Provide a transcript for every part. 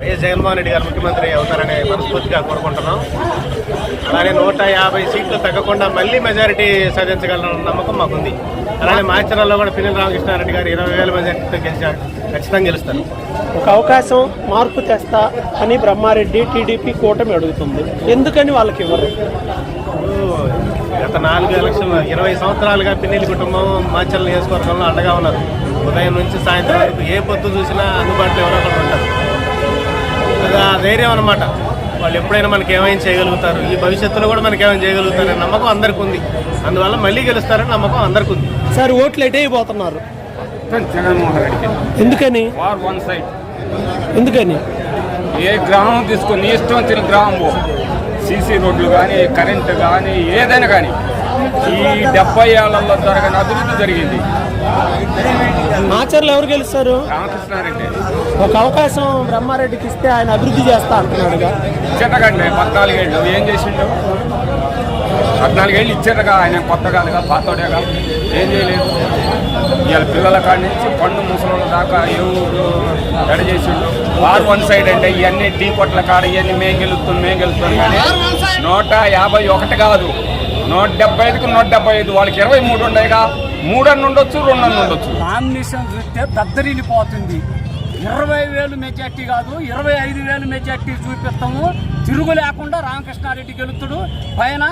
YS Jaganmohan Reddy గారు ముఖ్యమంత్రి అవుతారని మనస్ఫూర్తిగా కోరుకుంటున్నాం. అలానే నూట యాభై సీట్లు తగ్గకుండా మళ్ళీ మెజారిటీ సాధించగలన్న నమ్మకం మాకుంది. అలానే మాచర్లలో కూడా పిన్నెల రామకృష్ణారెడ్డి గారు ఇరవై వేల మెజారిటీతో గెలిచారు. ఖచ్చితంగా గెలుస్తారు. ఒక అవకాశం మార్పు తెస్తా అని బ్రహ్మారెడ్డి టీడీపీ కూటమి అడుగుతుంది. ఎందుకని వాళ్ళకి ఇవ్వరు? గత నాలుగు ఎలక్షన్ ఇరవై సంవత్సరాలుగా పిన్నెల్లి కుటుంబం మాచర్ల నియోజకవర్గంలో అండగా ఉన్నారు. ఉదయం నుంచి సాయంత్రం వరకు ఏ పొత్తు చూసినా అందుబాటులో ఎవరో ఒకరు ఉంటారు. ధైర్యం అనమాట వాళ్ళు ఎప్పుడైనా మనకి ఏమైనా చేయగలుగుతారు. ఈ భవిష్యత్తులో కూడా మనకి ఏమైనా చేయగలుగుతారని నమ్మకం అందరికి ఉంది అందువల్ల మళ్ళీ గెలుస్తారని నమ్మకం అందరికి ఉంది సార్ ఓట్లు ఎటే అయిపోతున్నారు? జగన్మోహన్ రెడ్డికి ఎందుకని? వార్ వన్ సైడ్ ఎందుకని? ఏ గ్రామం తీసుకొని ఇష్టం వచ్చిన గ్రామం సీసీ రోడ్లు కానీ కరెంటు కానీ ఏదైనా కానీ ఈ డెబ్బై ఏళ్ళలో జరగని అభివృద్ధి జరిగింది. మాచర్లు ఎవరు గెలుస్తారు? రామకృష్ణారెడ్డి. ఒక అవకాశం బ్రహ్మారెడ్డికి ఇస్తే ఆయన అభివృద్ధి చేస్తా అంటున్నాడుగా. ఇచ్చేటకండి పద్నాలుగేళ్ళు. ఏం చేసిండు? పద్నాలుగేళ్ళు ఇచ్చేటగా ఆయన కొత్త కాదుగా పాతోడేగా. ఏం చేయలేదు. ఇవాళ పిల్లల కాడి నుంచి పండు ముసలోళ్ళ దాకా ఊరు ఎడ చేసిండు? వార్ వన్ సైడ్ అంటే ఇవన్నీ టీ కొట్ల కాడ ఇవన్నీ మేము గెలుస్తాం మేము గెలుస్తాం కానీ నూట యాభై ఒకటి కాదు. నూట డెబ్బై ఐదుకి నూట డెబ్బై ఐదు. వాళ్ళకి ఇరవై మూడు ఉండేగా. మూడన్న ఉండొచ్చు రెండన్న ఉండొచ్చు. నామినేషన్ చూస్తే దద్దరిల్లిపోతుంది ఇరవై వేలు మెజార్టీ కాదు ఇరవై ఐదు వేలు మెజార్టీ చూపిస్తాము. తిరుగు లేకుండా రామకృష్ణారెడ్డి గెలుతుడు పైన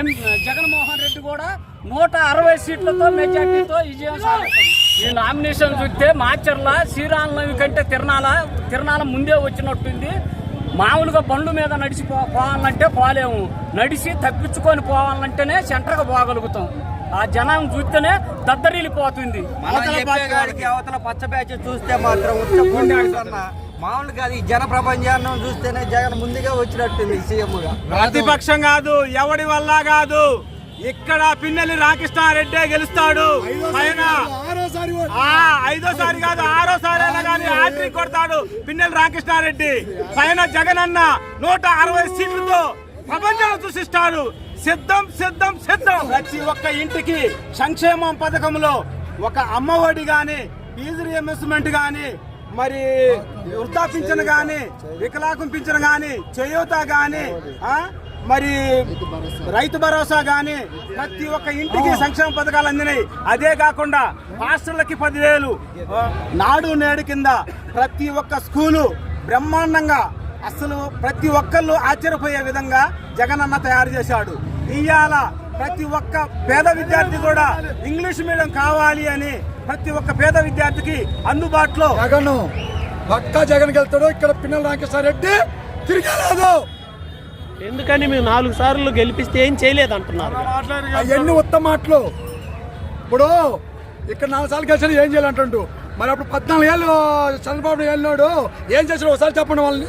ఎం జగన్మోహన్ రెడ్డి కూడా నూట అరవై సీట్లతో మెజార్టీతో విజయం సాధిస్తాడు. ఈ నామినేషన్ చూస్తే మాచర్ల శ్రీరామనవమి కంటే తిరణాల తిరణాల ముందే వచ్చినట్టుంది. మామూలుగా బండ్ల మీద నడిచి పోవాలంటే పోలేము. నడిచి తప్పించుకొని పోవాలంటేనే సెంటర్గా పోగలుగుతాం. ఆ జనం చూస్తేనే దద్దరిల్లిపోతుంది. అవతల పచ్చ బ్యాచ్ చూస్తే మాత్రం. మామూలుగా అది జన ప్రపంచాన్ని చూస్తేనే జగన్ ముందుగా వచ్చినట్టుంది సీఎంగా. ప్రతిపక్షం కాదు ఎవడి వల్ల కాదు? ఇక్కడ పిన్నెల్లి రామకృష్ణారెడ్డి గెలుస్తాడు. పైన. ఆ, ఐదోసారి కాదు ఆరోసారి అయినా హ్యాట్రిక్ కొడతాడు పిన్నెల రామకృష్ణారెడ్డి. పైన జగన్ అన్న నూట అరవై సీట్లతో ప్రపంచాన్ని సృష్టిస్తాడు. సిద్ధం సిద్ధం సిద్ధం. ప్రతి ఒక్క ఇంటికి సంక్షేమం పథకంలో ఒక అమ్మఒడి గాని ఫీజు రియంబర్స్మెంట్ గాని మరి వృద్ధాపించను గాని వికలాకం పింఛను గాని చేయూత గాని మరి రైతు భరోసా గాని ప్రతి ఒక్క ఇంటికి సంక్షేమ పథకాలు అందినాయి. అదే కాకుండా హాస్టళ్ళకి పదివేలు నాడు నేడు కింద ప్రతి ఒక్క స్కూలు బ్రహ్మాండంగా అసలు ప్రతి ఒక్కళ్ళు ఆశ్చర్యపోయే విధంగా జగనన్న తయారు చేశాడు. ఇవాళ ప్రతి ఒక్క పేద విద్యార్థి కూడా ఇంగ్లీష్ మీడియం కావాలి అని ప్రతి ఒక్క పేద విద్యార్థికి అందుబాటులో జగన్ పక్కా జగన్ వెళ్తాడు. ఇక్కడ పిన్నల రామకృష్ణారెడ్డి తిరిగలేదు. ఎందుకని మేము నాలుగు సార్లు గెలిపిస్తే ఏం చేయలేదు అంటున్నారు? అవన్నీ ఉత్తమ మాటలు. ఇప్పుడు ఇక్కడ నాలుగు సార్లు కలిసి ఏం చేయాలంటుండు మరి అప్పుడు పద్నాలుగు ఏళ్ళు చంద్రబాబు వెళ్ళినాడు ఏం చేశాడు ఒకసారి చెప్పండి వాళ్ళని.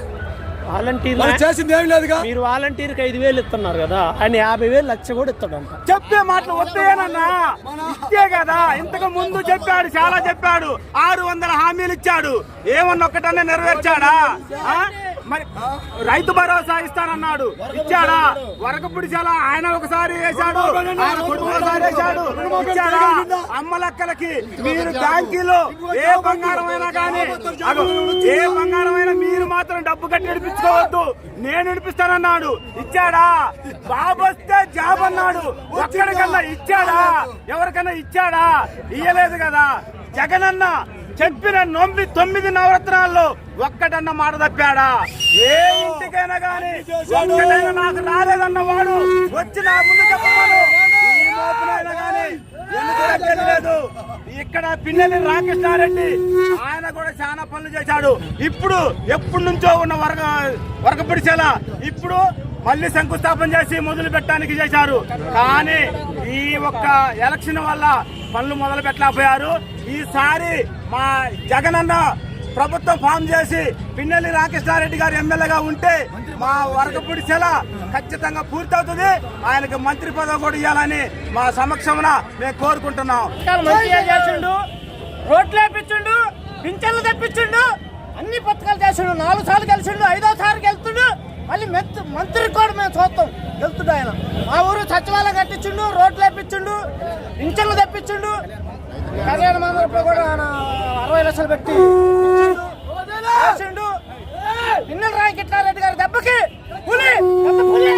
వాలంటీర్ చేసింది ఏం లేదుగా? మీరు వాలంటీర్కి ఐదు వేలు ఇస్తున్నారు కదా ఆయన యాభై వేలు లక్ష కూడా ఇస్తాడంట. చెప్పే మాటలు వస్తాయేనన్నా? ఇచ్చే కదా ఇంతకు ముందు చెప్పాడు చాలా చెప్పాడు. ఆరు వందల హామీలు ఇచ్చాడు. ఏమన్నా ఒక్కటన్నా నెరవేర్చాడా? ఆ? మరి రైతు భరోసా ఇస్తానన్నాడు. ఇచ్చాడా? వరకపుడి చాలా ఆయన ఒకసారి వేశాడు. ఆయన కుటుంబం ఒకసారి వేశాడు. ఇచ్చాడా? అమ్మలక్కలకి మీరు బ్యాంకీలో ఏ బంగారం అయినా కానీ ఏ బంగారం అయినా మీరు మాత్రం డబ్బు కట్టి నడిపించుకోవద్దు. నేను నడిపిస్తానన్నాడు. ఇచ్చాడా? బాబు వస్తే జాబ్ అన్నాడు. ఒక్కడికన్నా ఇచ్చాడా? ఎవరికన్నా ఇచ్చాడా? ఇయ్యలేదు కదా. జగనన్న చెప్పిన నొమ్మి తొమ్మిది నవరత్నాల్లో ఒక్కటన్న మాట తప్పాడా? ఏ ఇంటికైనా గాని ఒక్కటైనా నాకు రాలేదన్న వాడు వచ్చి నా ముందు చెప్పమను తెలియలేదు ఇక్కడ పిన్నెల్లి రామకృష్ణారెడ్డి ఆయన కూడా చాలా పనులు చేశాడు. ఇప్పుడు ఎప్పటి నుంచో ఉన్న వర్గ వర్గపిడిచేల ఇప్పుడు మళ్ళీ శంకుస్థాపన చేసి మొదలు పెట్టడానికి చేశారు. కానీ ఈ ఒక్క ఎలక్షన్ వల్ల పనులు మొదలు పెట్టలేకపోయారు. ఈసారి మా జగనన్న ప్రభుత్వం ఫామ్ చేసి పిన్నెల్లి రామకృష్ణారెడ్డి గారు ఎమ్మెల్యేగా ఉంటే మా వర్గపుడి చెల ఖచ్చితంగా పూర్తవుతుంది. ఆయనకు మంత్రి పదవి కూడా ఇవ్వాలని మా సమక్షమున మేము కోరుకుంటున్నాం. చేసిండు రోడ్లు వేపించిండు పింఛన్లు తెప్పించిండు అన్ని పథకాలు చేసిండు నాలుగు సార్లు గెలిచిండు ఐదో సార్లు గెలుతుండు. మళ్ళీ మెత్త మంత్రి కూడా మేము చూస్తాం. గెలుతుడు ఆయన. మా ఊరు సచివాలయం కట్టించుండు రోడ్లు వేపించుండు ఇంచన్లు తెప్పించుండు. కళ్యాణ మండపంలో కూడా ఆయన అరవై లక్షలు పెట్టి చేసిండు నిన్నల రాయి కిట్టారెడ్డి గారి దెబ్బకి పులి! పులి!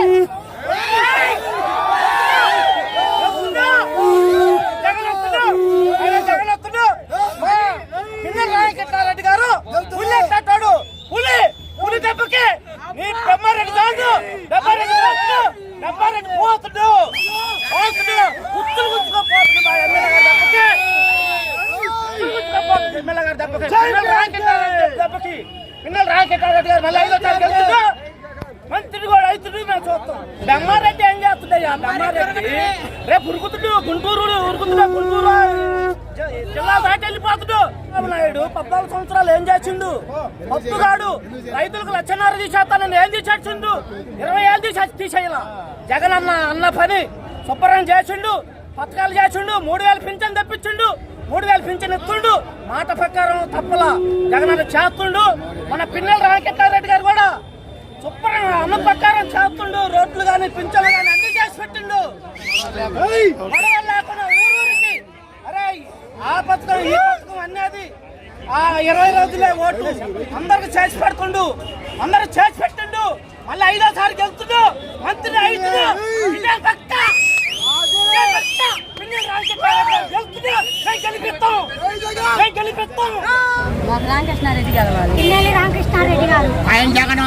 జగన్ రాయి కిట్టారెడ్డి గారు పులి పులి! పులి దెబ్బకి! రెండు సార్లు డెబ్బై రెండు సార్లు డెబ్బై రెండు పోతుడు. పోతుడు. ఉత్తులు గుచ్చుకోపోతుంది మా ఎమ్మెల్యే గారు దెబ్బకి. ఎమ్మెల్యే గారు దెబ్బకి. దెబ్బకి. మంత్రి కూడా అవుతుంది మేము చూస్తాం. బెమ్మారెడ్డి ఏం చేస్తున్నాయా బెమ్మారెడ్డి రేపు ఉరుకుతుడు. గుంటూరు ఉరుకుతుడా గుంటూరు. జిల్లా దాటి వెళ్ళిపోతుడు. నాయుడు పద్నాలుగు సంవత్సరాలు ఏం చేసిండు? పప్పుగాడు రైతులకు లక్షన్నర తీసేస్తానని ఏం తీసేసిండు? ఇరవై ఏళ్ళు తీసే తీసేయాల. జగన్ అన్న అన్న పని. శుభ్రం చేసిండు పథకాలు చేసిండు మూడు వేలు పింఛన్ తెప్పించిండు మూడు వేలు పింఛన్ ఎత్తుండు మాట ప్రకారం తప్పల. జగన్ అన్న చేస్తుండు. మన పిన్నెల రామకృష్ణారెడ్డి గారు కూడా శుభ్రంగా అన్న ప్రకారం చేస్తుండు. రోడ్లు కానీ పింఛన్లు కానీ అన్ని చేసి పెట్టిండు గొడవలు లేకుండా ఊరూరికి అరే ఆ పథకం ఈ పథకం అనేది ఆ ఇరవై రోజులే ఓటు. అందరికి చేసి పెడుతుండు. అందరు చేసి పెట్టిండు. మళ్ళీ ఐదోసారి గెలుతుండు. మంత్రి అవుతుండు ఇదే పక్క ఇదే పక్క. పిన్నెల రామకృష్ణారెడ్డి గారు రామకృష్ణారెడ్డి గారు. ఆయన జగన్.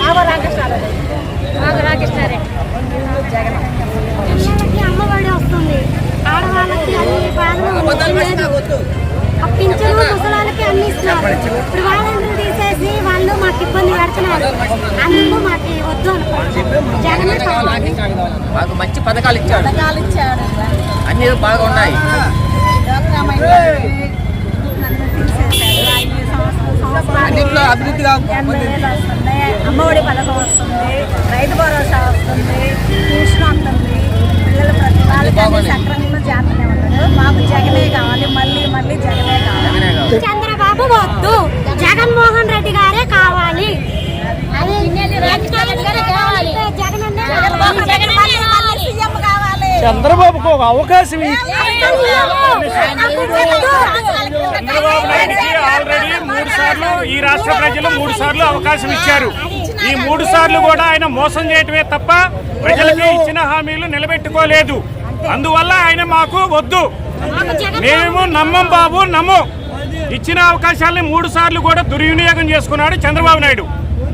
మాకు రామకృష్ణారెడ్డి. మాకు రామకృష్ణారెడ్డి. మాకు మంచి పథకాలు ఇచ్చాడు. అన్ని బాగా ఉన్నాయి. అన్నింటిలో అభివృద్ధి అమ్మఒడి పథకం వస్తుంది రైతు భరోసా వస్తుంది ట్యూషన్ ఉంటుంది పిల్లలు ప్రతి వాళ్ళకి అన్ని సక్రమంగా చేస్తూనే ఉన్నాడు మాకు జగనే కావాలి మళ్ళీ మళ్ళీ జగనే కావాలి. చంద్రబాబు వద్దు జగన్మోహన్ రెడ్డి గారే కావాలి. జగన్ చంద్రబాబుకు ఒక అవకాశం చంద్రబాబు నాయుడుకి ఆల్రెడీ మూడు సార్లు ఈ రాష్ట్ర ప్రజలు మూడు సార్లు అవకాశం ఇచ్చారు. ఈ మూడు సార్లు కూడా ఆయన మోసం చేయటమే తప్ప ప్రజలకి ఇచ్చిన హామీలు నిలబెట్టుకోలేదు. అందువల్ల ఆయన మాకు వద్దు. మేము నమ్మం బాబు నమ్మం. ఇచ్చిన అవకాశాలని మూడు సార్లు కూడా దుర్వినియోగం చేసుకున్నాడు చంద్రబాబు నాయుడు.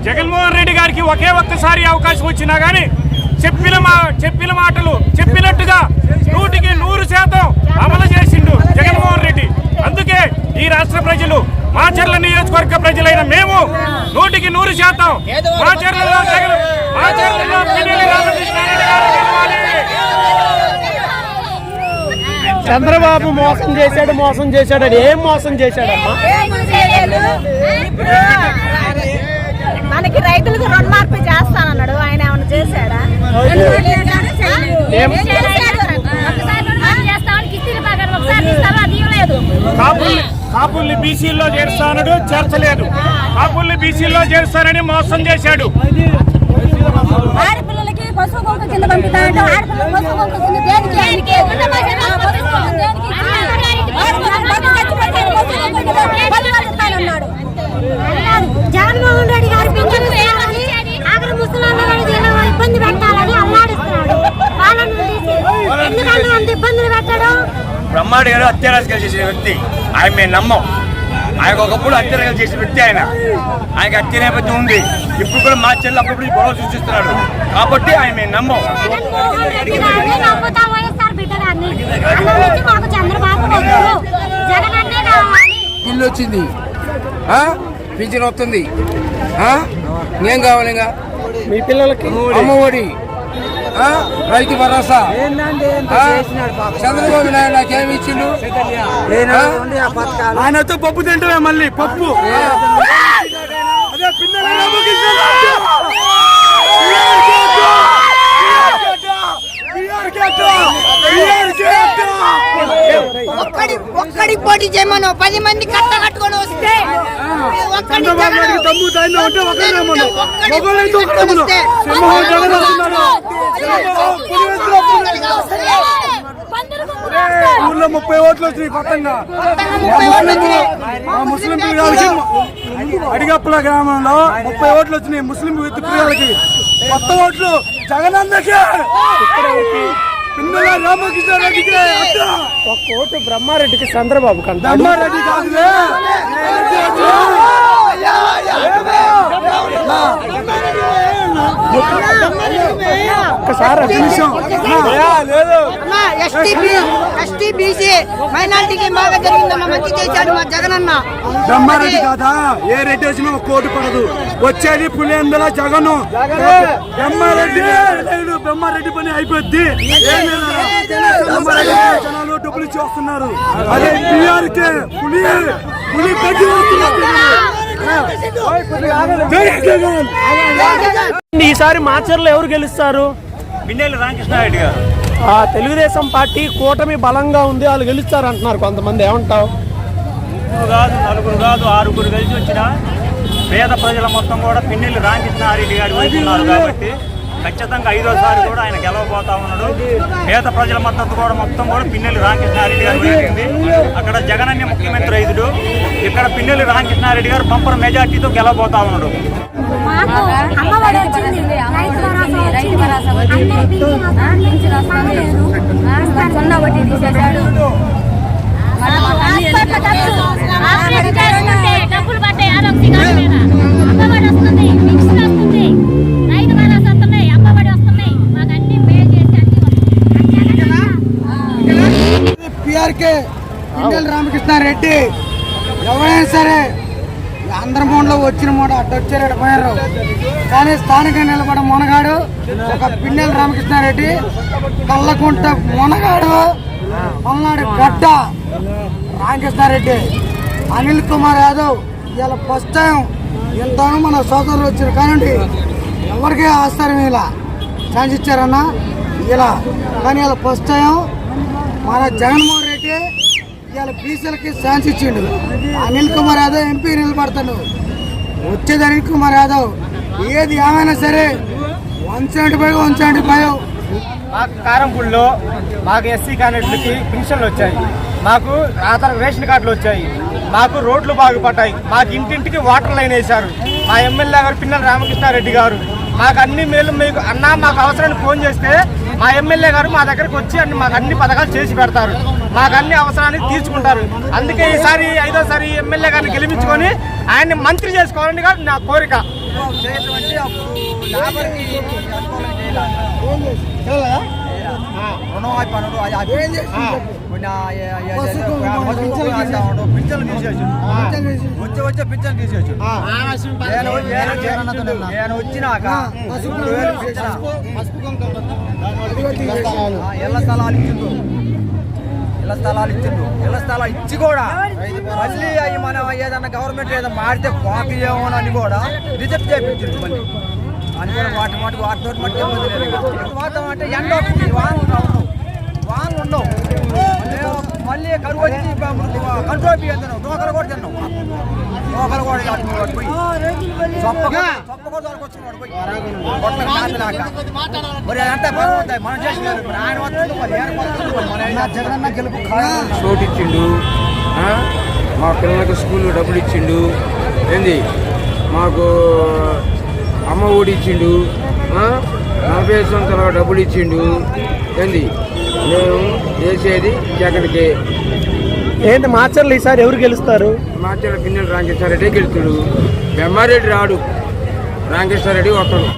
జగన్మోహన్ రెడ్డి గారికి ఒకే ఒక్కసారి అవకాశం వచ్చినా కానీ చెప్పిన మా చెప్పిన మాటలు చెప్పినట్టుగా నూటికి నూరు శాతం అమలు చేసిండు జగన్మోహన్ రెడ్డి అందుకే ఈ రాష్ట్ర ప్రజలు మాచర్ల నియోజకవర్గ ప్రజలైన మేము నూటికి నూరు శాతం మాచర్లలో జగన్ మాచర్లలో. చంద్రబాబు మోసం చేశాడు మోసం చేశాడు అని ఏం మోసం చేశాడమ్మా. ఇప్పుడు మనకి రైతులకు రుణమాఫీ చేస్తానన్నాడు ఆయన ఏమైనా చేశాడా కాపుల్ని బీసీల్లో చేరుస్తానడు చేర్చలేదు కాపుల్ని బీసీల్లో చేరుస్తానని మోసం చేశాడు ఆడపిల్లలకి పశువు కుంక కింద పంపిస్తానంటే ఆడపిల్లలు పశువు కుంక కింద దేనికి దేనికి ఆ, పశువు కుంక దేనికి? ఆడపిల్లలు బతుకు చచ్చిపోతే పశువు కుంక కింద పదివేలు ఇస్తానన్నాడు. జగన్మోహన్ రెడ్డి గారు పింఛను ఇస్తారని ఆఖరి ముసలాళ్ళని ఇబ్బంది పెట్టాలని అల్లాడిస్తున్నాడు వాళ్ళని తీసి ఎందుకంటే అంత ఇబ్బందులు పెట్టడం బ్రహ్మాడు గారు హత్యారాజకీయాలు చేసిన వ్యక్తి. ఆయన మేము నమ్మం. ఆయన ఒకప్పుడు హత్యారాజకీయాలు చేసిన వ్యక్తి ఆయన. ఆయనకి హత్య నేపథ్యం ఉంది. ఇప్పుడు కూడా మా చెల్లి అప్పుడప్పుడు ఈ గొడవ సృష్టిస్తున్నాడు. కాబట్టి ఆయన మేము నమ్మం. ఇల్లు వచ్చింది. ఆ? పింఛన్ వస్తుంది. ఆ? ఏం కావాలి ఇంకా? మీ పిల్లలకి? అమ్మఒడి? రైతు భరోసా? చంద్రబాబు నాయుడు నాకేమి ఇచ్చిండు ఆ? ఆయనతో పప్పు తింటే మళ్ళీ పప్పు అదే ఒక్కడి ఒక్కడి పోటీ చేయమను. పది మంది కట్ట కట్టుకొని వస్తే. ఊర్లో ముప్పై ఓట్లు వచ్చినాయి కొత్తగా ముస్లిం పిల్లలకి అడిగప్పుల గ్రామంలో ముప్పై ఓట్లు వచ్చినాయి ముస్లిం పిల్లలకి కొత్త ఓట్లు జగనన్నకి. పిన్నెల రామకృష్ణారెడ్డికి. ఒక కోటు బ్రహ్మారెడ్డికి చంద్రబాబు కాదులే. మైనార్టీకి బాగా మంచి చేశాడు మా బ్రహ్మారెడ్డి కాదా? ఏ రెడ్డి వచ్చినా కోటు పడదు. వచ్చేది పులిందల జగన్. బ్రహ్మారెడ్డి బ్రహ్మారెడ్డి పని అయిపోద్ది. జనాలు డబ్బులు ఇచ్చి వస్తున్నారు అదే బీఆర్కే పులి పులి పెట్టి వస్తున్నారు. ఈసారి మాచర్లో ఎవరు గెలుస్తారు? రామకృష్ణారెడ్డి గారు. ఆ తెలుగుదేశం పార్టీ కూటమి బలంగా ఉంది వాళ్ళు గెలుస్తారు అంటున్నారు కొంతమంది. ఏమంటావు? కాదు నలుగురు కాదు ఆరుగురు కలిసి వచ్చిన పేద ప్రజల మొత్తం కూడా పిన్నెల్లి రామకృష్ణారెడ్డి గారి కాబట్టి ఖచ్చితంగా ఐదోసారి కూడా ఆయన గెలవబోతా ఉన్నాడు. పేద ప్రజల మద్దతు కూడా మొత్తం కూడా పిన్నెల్లి రామకృష్ణారెడ్డి గారు జరిగింది అక్కడ జగనన్న ముఖ్యమంత్రి ఐదుడు ఇక్కడ పిన్నెల్లి రామకృష్ణారెడ్డి గారు పంపర మెజార్టీతో గెలవబోతా ఉన్నాడు. రైతు పిన్నెల్లి రామకృష్ణారెడ్డి. ఎవరైనా సరే అందరి మూడలో వచ్చిన మూడ అడ్డొచ్చారు పోయారు. కానీ స్థానికంగా నిలబడ మొనగాడు ఒక పిన్నెల రామకృష్ణారెడ్డి కళ్ళకుంట మొనగాడు పల్నాడు గడ్డ రామకృష్ణారెడ్డి. అనిల్ కుమార్ యాదవ్ ఇలా ఫస్ట్ టైం ఇంతను మన సోదరులు వచ్చారు. కానివ్వండి ఎవరికీ ఆశ్చర్యం ఇలా? ఛాన్స్ ఇచ్చారన్నా? ఇలా. కానీ ఇలా ఫస్ట్ టైం మన జగన్మోహన్ రెడ్డి ఇవాళ బీసీలకి ఛాన్స్ ఇచ్చిండు. అనిల్ కుమార్ యాదవ్ ఎంపీ నిలబడతాడు. వచ్చేది అనిల్ కుమార్ యాదవ్. ఏది ఏమైనా సరే one seventy five one seventy five మాకు కారంపూడిలో మాకు ఎస్సీ క్యాండిడేట్లకి పెన్షన్లు వచ్చాయి. మాకు ఆధార రేషన్ కార్డులు వచ్చాయి. మాకు రోడ్లు బాగుపడ్డాయి. మాకు ఇంటింటికి వాటర్ లైన్ వేశారు. మా ఎమ్మెల్యే గారు పిన్నల రామకృష్ణారెడ్డి గారు. మాకు అన్ని మేలు మీకు అన్న మాకు అవసరాన్ని ఫోన్ చేస్తే మా ఎమ్మెల్యే గారు మా దగ్గరకు వచ్చి అన్ని మాకు అన్ని పథకాలు చేసి పెడతారు. మాకు అన్ని అవసరాన్ని తీర్చుకుంటారు అందుకే ఈసారి ఐదోసారి ఎమ్మెల్యే గారిని గెలిపించుకొని ఆయన్ని మంత్రి చేసుకోవాలని కాదు నా కోరిక. వచ్చే వచ్చే పింఛన్ తీసేసి నేను వచ్చినాక ఇళ్ళ స్థలాలు ఇచ్చిండు ఇళ్ళ స్థలాలు ఇచ్చిండు ఇళ్ళ స్థలాలు ఇచ్చి కూడా మళ్ళీ అవి మనం ఏదన్నా గవర్నమెంట్ ఏదైనా మారితే కాపీ అని కూడా రిజెక్ట్ చేయించిండు మళ్ళీ. అని కూడా వాటి మాటి వాటితో మట్టి ఇబ్బంది లేదు వాతావరణం అంటే ఎండ వస్తుంది. ఉండవు వానలు ఉండవు. మళ్ళీ కరువు వచ్చి కంట్రోల్ కూడా తిన్నాం కూడా పోయి. చొప్ప పోయి. మరి అదంతా బాగుంటాయి మనం ఆయన వస్తుంది మన జగనన్న గెలుపు చోటు ఇచ్చిండు. ఆ? మా పిల్లలకు స్కూల్ డబ్బులు ఇచ్చిండు. ఏంది? మాకు అమ్మ ఆ? నలభై సంవత్సరాల డబ్బులు ఇచ్చిండు. ఏంది? మేము చేసేది జగన్కే. ఏంటి మాచర్లు ఈసారి ఎవరు గెలుస్తారు? మాచల పిన్నెల రామకృష్ణారెడ్డి గెలుతుడు బెమ్మారెడ్డి రాడు. రామకృష్ణారెడ్డి వస్తాడు.